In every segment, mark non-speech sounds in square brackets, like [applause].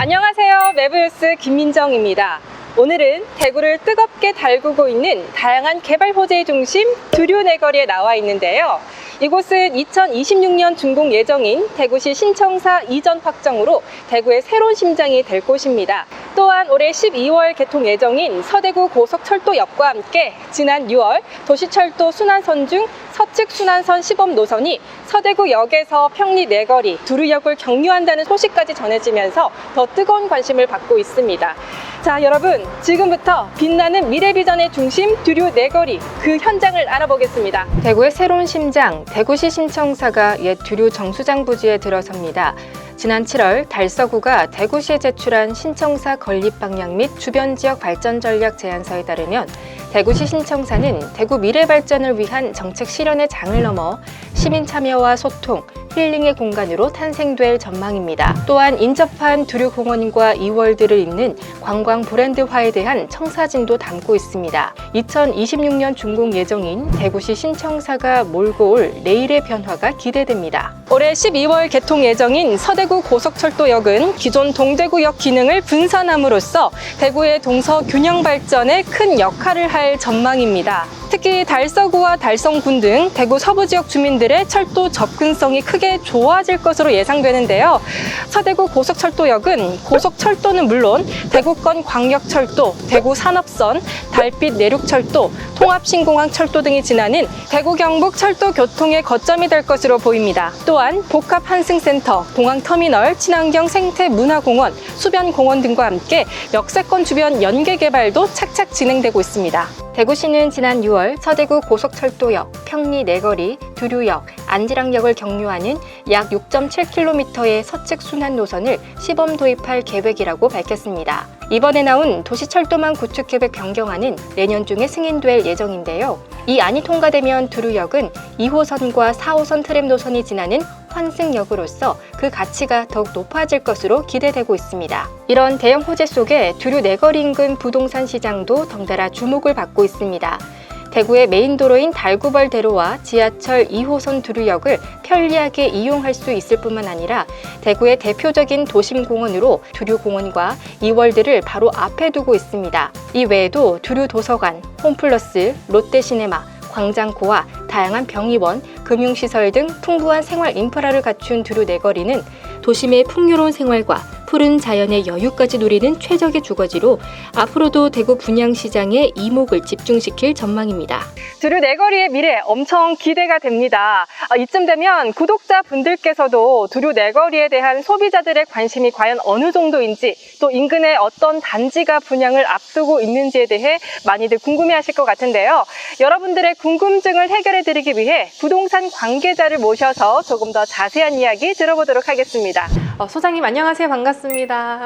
안녕하세요. 매브뉴스 김민정입니다. 오늘은 대구를 뜨겁게 달구고 있는 다양한 개발 호재의 중심 두류내거리에 나와 있는데요. 이곳은 2026년 준공 예정인 대구시 신청사 이전 확정으로 대구의 새로운 심장이 될 곳입니다. 또한 올해 12월 개통 예정인 서대구 고속철도역과 함께 지난 6월 도시철도 순환선 중 서측 순환선 시범 노선이 서대구역에서 평리 내거리 두류역을 경유한다는 소식까지 전해지면서 더 뜨거운 관심을 받고 있습니다. 자, 여러분, 지금부터 빛나는 미래 비전의 중심 두류 내거리 그 현장을 알아보겠습니다. 대구의 새로운 심장, 대구시 신청사가 옛 두류 정수장 부지에 들어섭니다. 지난 7월 달서구가 대구시에 제출한 신청사 건립 방향 및 주변 지역 발전 전략 제안서에 따르면 대구시 신청사는 대구 미래 발전을 위한 정책 실현의 장을 넘어 시민 참여와 소통, 힐링의 공간으로 탄생될 전망입니다. 또한 인접한 두류공원과 이월드를 잇는 관광 브랜드화에 대한 청사진도 담고 있습니다. 2026년 준공 예정인 대구시 신청사가 몰고 올 내일의 변화가 기대됩니다. 올해 12월 개통 예정인 서대구 고속철도역은 기존 동대구역 기능을 분산함으로써 대구의 동서 균형 발전에 큰 역할을 할 전망입니다. 특히 달서구와 달성군 등 대구 서부 지역 주민들의 철도 접근성이 크게 좋아질 것으로 예상되는데요. 서대구 고속철도역은 고속철도는 물론 대구권 광역철도, 대구 산업선, 달빛 내륙철도, 통합신공항 철도 등이 지나는 대구 경북 철도 교통의 거점이 될 것으로 보입니다. 또한 복합 한승센터, 공항터미널, 친환경 생태 문화공원, 수변공원 등과 함께 역세권 주변 연계 개발도 착착 진행되고 있습니다. 대구시는 지난 6월 서대구 고속철도역, 평리 내거리, 두류역, 안지랑역을 경유하는 약 6.7km의 서측 순환 노선을 시범 도입할 계획이라고 밝혔습니다. 이번에 나온 도시철도망 구축 계획 변경안은 내년 중에 승인될 예정인데요. 이 안이 통과되면 두류역은 2호선과 4호선 트램 노선이 지나는 환승역으로서 그 가치가 더욱 높아질 것으로 기대되고 있습니다. 이런 대형 호재 속에 두류 내거리 인근 부동산 시장도 덩달아 주목을 받고 있습니다. 대구의 메인 도로인 달구벌 대로와 지하철 2호선 두류역을 편리하게 이용할 수 있을 뿐만 아니라 대구의 대표적인 도심공원으로 두류공원과 이월드를 바로 앞에 두고 있습니다. 이 외에도 두류 도서관, 홈플러스, 롯데시네마, 광장코와 다양한 병의원, 금융시설 등 풍부한 생활 인프라를 갖춘 두루 내거리는 도심의 풍요로운 생활과 푸른 자연의 여유까지 누리는 최적의 주거지로 앞으로도 대구 분양시장에 이목을 집중시킬 전망입니다. 두루 내거리의 미래 엄청 기대가 됩니다. 아, 이쯤 되면 구독자 분들께서도 두루 내거리에 대한 소비자들의 관심이 과연 어느 정도인지 또 인근에 어떤 단지가 분양을 앞두고 있는지에 대해 많이들 궁금해하실 것 같은데요. 여러분들의 궁금증을 해결해 드리기 위해 부동산 관계자를 모셔서 조금 더 자세한 이야기 들어보도록 하겠습니다. 어, 소장님 안녕하세요 반갑습니다.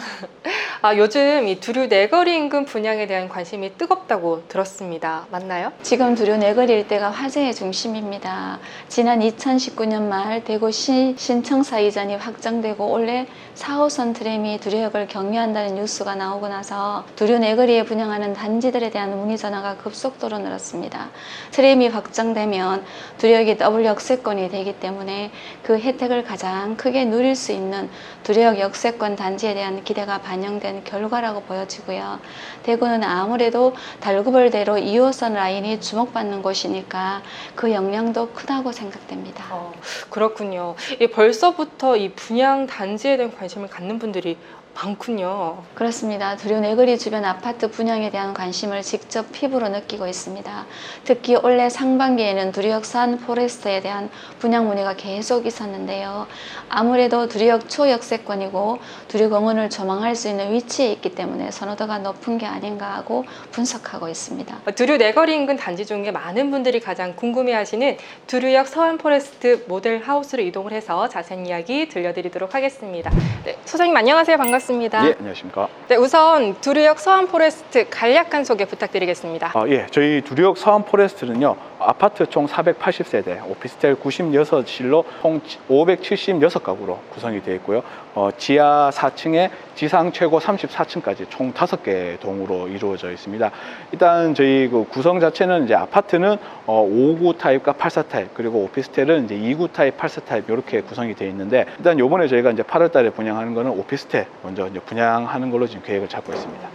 [laughs] 아, 요즘 이 두류 내거리 인근 분양에 대한 관심이 뜨겁다고 들었습니다. 맞나요? 지금 두류 내거리 일대가 화제의 중심입니다. 지난 2019년 말 대구시 신청사 이전이 확정되고 올해 4호선 트램이 두류역을 경유한다는 뉴스가 나오고 나서 두류 내거리에 분양하는 단지들에 대한 문의 전화가 급속도로 늘었습니다. 트램이 확정되면 두류역이 더블 역세권이 되기 때문에 그 혜택을 가장 크게 누릴 수 있는 두류역 역세권 단지에 대한 기대가 반영된 결과라고 보여지고요. 대구는 아무래도 달구벌대로 2호선 라인이 주목받는 곳이니까 그 영향도 크다고 생각됩니다. 어, 그렇군요. 이 벌써부터 이 분양 단지에 대한 관심을 갖는 분들이 많군요. 그렇습니다. 두류 내거리 주변 아파트 분양에 대한 관심을 직접 피부로 느끼고 있습니다. 특히 올해 상반기에는 두류역 산 포레스트에 대한 분양 문의가 계속 있었는데요. 아무래도 두류역 초역세권이고 두류공원을 조망할 수 있는 위치에 있기 때문에 선호도가 높은 게 아닌가 하고 분석하고 있습니다. 두류 내거리 인근 단지 중에 많은 분들이 가장 궁금해하시는 두류역 서원 포레스트 모델 하우스로 이동을 해서 자세한 이야기 들려드리도록 하겠습니다. 네, 소장님 안녕하세요. 반갑습니다. 예, 안녕하십니까. 네, 우선 두류역 서원 포레스트 간략한 소개 부탁드리겠습니다. 아, 예, 저희 두류역 서원 포레스트는요, 아파트 총 480세대, 오피스텔 96실로 총 576가구로 구성이 되어 있고요. 어, 지하 4층에 지상 최고 34층까지 총 5개 동으로 이루어져 있습니다. 일단 저희 그 구성 자체는 이제 아파트는 어, 5구 타입과 84 타입, 그리고 오피스텔은 이제 2구 타입, 84 타입 이렇게 구성이 되어 있는데 일단 요번에 저희가 이제 8월 달에 분양하는 거는 오피스텔 먼저 먼저 이제 분양하는 걸로 지금 계획을 잡고 있습니다.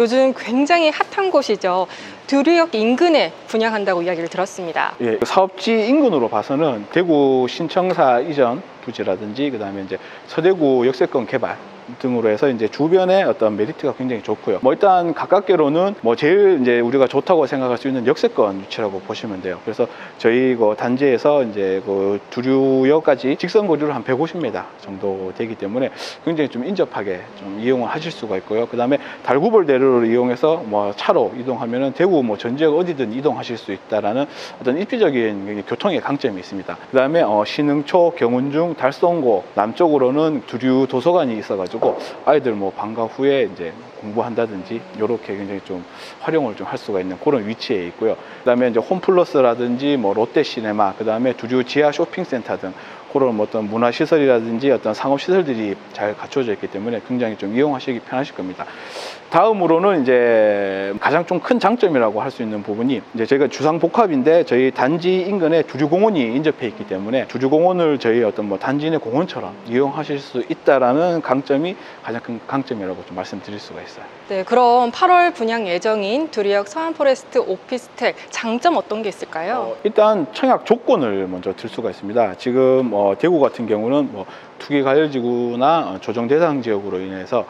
요즘 굉장히 핫한 곳이죠. 두류역 인근에 분양한다고 이야기를 들었습니다. 예, 사업지 인근으로 봐서는 대구 신청사 이전 부지라든지 그다음에 이제 서대구 역세권 개발 등으로 해서 이제 주변에 어떤 메리트가 굉장히 좋고요. 뭐 일단 가깝게로는 뭐 제일 이제 우리가 좋다고 생각할 수 있는 역세권 위치라고 보시면 돼요. 그래서 저희 그 단지에서 이제 그 두류역까지 직선 거리로 한 150m 정도 되기 때문에 굉장히 좀 인접하게 좀 이용을 하실 수가 있고요. 그다음에 달구벌 대로를 이용해서 뭐 차로 이동하면은 대구 뭐 전 지역 어디든 이동하실 수 있다라는 어떤 입지적인 교통의 강점이 있습니다. 그다음에 어, 신흥초, 경운중, 달성고 남쪽으로는 두류 도서관이 있어가지고 아이들 뭐 방과 후에 이제 공부한다든지 이렇게 굉장히 좀 활용을 좀 할 수가 있는 그런 위치에 있고요. 그다음에 이제 홈플러스라든지 뭐 롯데시네마, 그다음에 두류 지하 쇼핑센터 등 그런 뭐 어떤 문화시설이라든지 어떤 상업시설들이 잘 갖춰져 있기 때문에 굉장히 좀 이용하시기 편하실 겁니다. 다음으로는 이제 가장 좀 큰 장점이라고 할 수 있는 부분이 이제 저희가 주상복합인데 저희 단지 인근에 두류공원이 인접해 있기 때문에 두류공원을 저희 어떤 뭐 단지 내 공원처럼 이용하실 수 있다라는 강점이 가장 큰 강점이라고 좀 말씀드릴 수가 있 어요. 네, 그럼 8월 분양 예정인 두류역 서안포레스트 오피스텔 장점 어떤 게 있을까요? 어, 일단 청약 조건을 먼저 들 수가 있습니다. 지금 어, 대구 같은 경우는 뭐 투기 가열지구나 어, 조정 대상 지역으로 인해서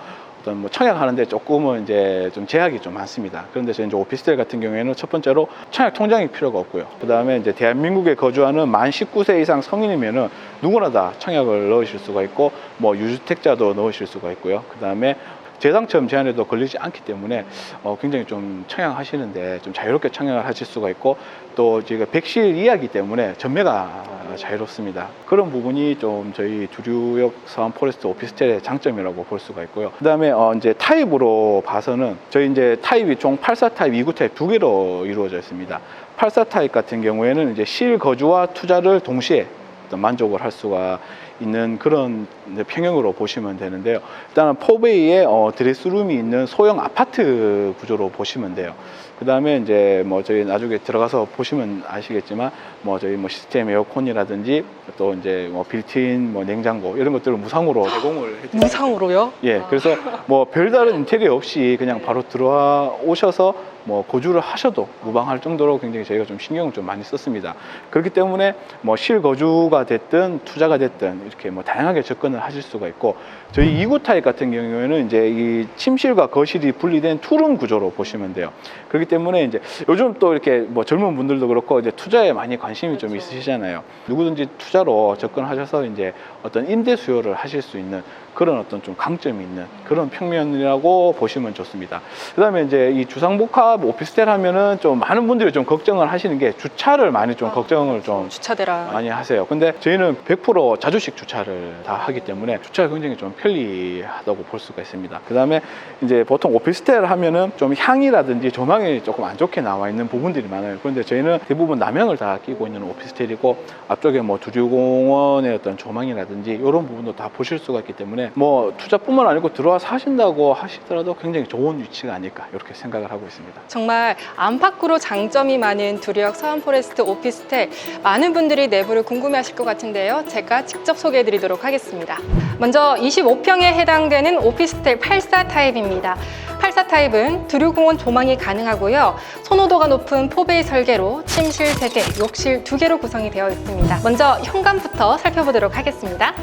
어떤 뭐 청약하는데 조금은 이제 좀 제약이 좀 많습니다. 그런데 저희 이제 오피스텔 같은 경우에는 첫 번째로 청약 통장이 필요가 없고요. 그 다음에 이제 대한민국에 거주하는 만 19세 이상 성인이면은 누구나 다 청약을 넣으실 수가 있고 뭐 유주택자도 넣으실 수가 있고요. 그 다음에 재당첨 제한에도 걸리지 않기 때문에 어, 굉장히 좀 청약하시는데 좀 자유롭게 청약을 하실 수가 있고 또 저희가 백실 이하기 때문에 전매가 자유롭습니다. 그런 부분이 좀 저희 두류역 서안 포레스트 오피스텔의 장점이라고 볼 수가 있고요. 그 다음에 어, 이제 타입으로 봐서는 저희 이제 타입이 총 84 타입, 29 타입 두 개로 이루어져 있습니다. 84 타입 같은 경우에는 이제 실거주와 투자를 동시에 만족을 할 수가 있는 그런 평형으로 보시면 되는데요. 일단은 포베이에 어, 드레스룸이 있는 소형 아파트 구조로 보시면 돼요. 그 다음에 이제 뭐 저희 나중에 들어가서 보시면 아시겠지만 뭐 저희 뭐 시스템 에어컨이라든지 또 이제 뭐 빌트인 뭐 냉장고 이런 것들을 무상으로 제공을 해드립니다. 무상으로요? 예, 그래서 뭐 별다른 인테리어 없이 그냥 바로 들어와 오셔서 뭐 거주를 하셔도 무방할 정도로 굉장히 저희가 좀 신경을 좀 많이 썼습니다. 그렇기 때문에 뭐 실거주가 됐든 투자가 됐든 이렇게 뭐 다양하게 접근을 하실 수가 있고 저희 2구 타입 같은 경우에는 이제 이 침실과 거실이 분리된 투룸 구조로 보시면 돼요. 그렇기 때문에 이제 요즘 또 이렇게 뭐 젊은 분들도 그렇고 이제 투자에 많이 관심이 좀 있으시잖아요. 누구든지 투자로 접근하셔서 이제 어떤 임대 수요를 하실 수 있는 그런 어떤 좀 강점이 있는 그런 평면이라고 보시면 좋습니다. 그 다음에 이제 이 주상복합 오피스텔 하면은 좀 많은 분들이 좀 걱정을 하시는 게 주차를 많이 좀 걱정을 좀 주차대라. 많이 하세요. 근데 저희는 100% 자주식 주차를 다 하기 때문에 주차가 굉장히 좀 편리하다고 볼 수가 있습니다. 그 다음에 이제 보통 오피스텔 하면은 좀 향이라든지 조망이 조금 안 좋게 나와 있는 부분들이 많아요. 그런데 저희는 대부분 남향을 다 끼고 있는 오피스텔이고 앞쪽에 뭐 두류공원의 어떤 조망이라든지 이런 부분도 다 보실 수가 있기 때문에 뭐 투자뿐만 아니고 들어와 사신다고 하시더라도 굉장히 좋은 위치가 아닐까 이렇게 생각을 하고 있습니다. 정말 안팎으로 장점이 많은 두류역 서안포레스트 오피스텔 많은 분들이 내부를 궁금해하실 것 같은데요. 제가 직접 소개해드리도록 하겠습니다. 먼저 25평에 해당되는 오피스텔 84 타입입니다. 84 타입은 두류공원 조망이 가능하고요. 선호도가 높은 포베이 설계로 침실 3개, 욕실 2개로 구성이 되어 있습니다. 먼저 현관부터 살펴보도록 하겠습니다.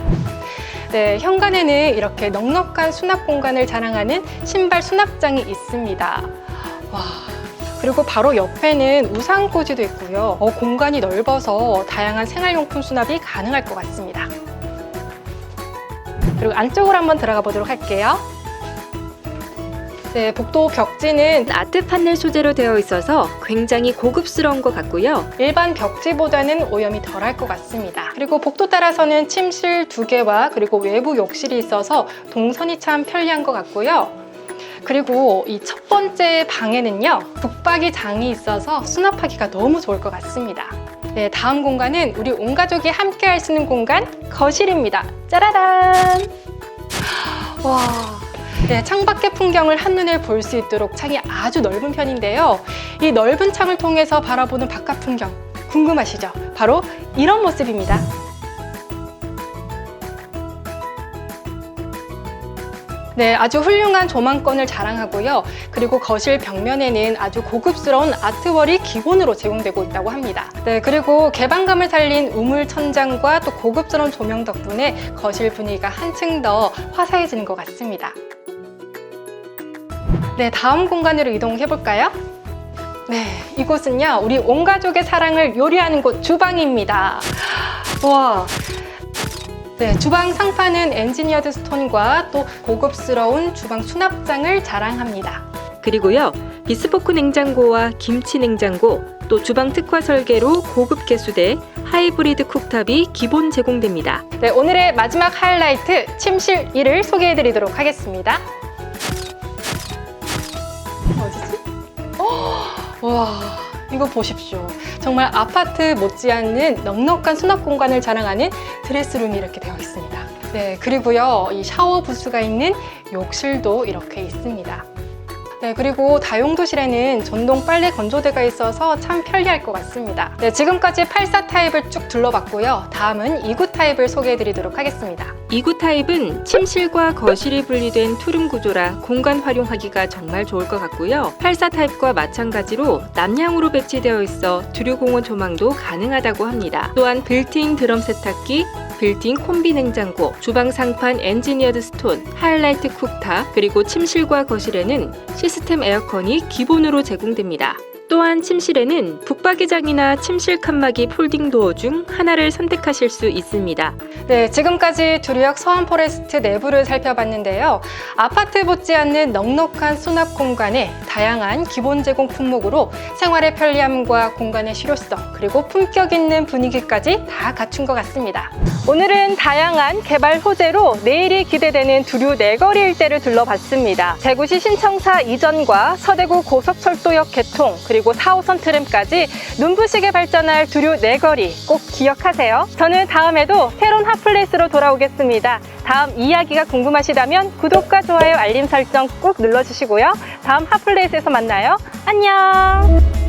네, 현관에는 이렇게 넉넉한 수납 공간을 자랑하는 신발 수납장이 있습니다. 와, 그리고 바로 옆에는 우산 꽂이도 있고요. 어, 공간이 넓어서 다양한 생활용품 수납이 가능할 것 같습니다. 그리고 안쪽으로 한번 들어가 보도록 할게요. 네, 복도 벽지는 아트 판넬 소재로 되어 있어서 굉장히 고급스러운 것 같고요. 일반 벽지보다는 오염이 덜할 것 같습니다. 그리고 복도 따라서는 침실 두 개와 그리고 외부 욕실이 있어서 동선이 참 편리한 것 같고요. 그리고 이 첫 번째 방에는요, 북박이 장이 있어서 수납하기가 너무 좋을 것 같습니다. 네, 다음 공간은 우리 온 가족이 함께 할 수 있는 공간, 거실입니다. 짜라란! 와. 네, 창밖의 풍경을 한눈에 볼 수 있도록 창이 아주 넓은 편인데요. 이 넓은 창을 통해서 바라보는 바깥 풍경 궁금하시죠? 바로 이런 모습입니다. 네, 아주 훌륭한 조망권을 자랑하고요. 그리고 거실 벽면에는 아주 고급스러운 아트월이 기본으로 제공되고 있다고 합니다. 네, 그리고 개방감을 살린 우물 천장과 또 고급스러운 조명 덕분에 거실 분위기가 한층 더 화사해지는 것 같습니다. 네, 다음 공간으로 이동해 볼까요? 네, 이곳은요, 우리 온 가족의 사랑을 요리하는 곳 주방입니다. 와, 네, 주방 상판은 엔지니어드 스톤과 또 고급스러운 주방 수납장을 자랑합니다. 그리고요, 비스포크 냉장고와 김치 냉장고, 또 주방 특화 설계로 고급 개수대, 하이브리드 쿡탑이 기본 제공됩니다. 네, 오늘의 마지막 하이라이트 침실 1을 소개해 드리도록 하겠습니다. 와, 이거 보십시오. 정말 아파트 못지않는 넉넉한 수납 공간을 자랑하는 드레스룸이 이렇게 되어 있습니다. 네, 그리고요, 이 샤워 부스가 있는 욕실도 이렇게 있습니다. 네, 그리고 다용도실에는 전동 빨래 건조대가 있어서 참 편리할 것 같습니다. 네, 지금까지 84 타입을 쭉 둘러봤고요. 다음은 29 타입을 소개해 드리도록 하겠습니다. 2구 타입은 침실과 거실이 분리된 투룸 구조라 공간 활용하기가 정말 좋을 것 같고요. 84 타입과 마찬가지로 남향으로 배치되어 있어 두류공원 조망도 가능하다고 합니다. 또한 빌트인 드럼 세탁기, 빌트인 콤비 냉장고, 주방 상판 엔지니어드 스톤, 하이라이트 쿡탑, 그리고 침실과 거실에는 시스템 에어컨이 기본으로 제공됩니다. 또한 침실에는 북박이장이나 침실 칸막이 폴딩 도어 중 하나를 선택하실 수 있습니다. 네, 지금까지 두류역 서원 포레스트 내부를 살펴봤는데요. 아파트 못지 않는 넉넉한 수납 공간에 다양한 기본 제공 품목으로 생활의 편리함과 공간의 실효성 그리고 품격 있는 분위기까지 다 갖춘 것 같습니다. 오늘은 다양한 개발 호재로 내일이 기대되는 두류 내거리 일대를 둘러봤습니다. 대구시 신청사 이전과 서대구 고속철도역 개통 그리고 4호선 트램까지 눈부시게 발전할 두류 내거리 꼭 기억하세요. 저는 다음에도 새로운 핫플레이스로 돌아오겠습니다. 다음 이야기가 궁금하시다면 구독과 좋아요 알림 설정 꼭 눌러주시고요. 다음 핫플레이스에서 만나요. 안녕!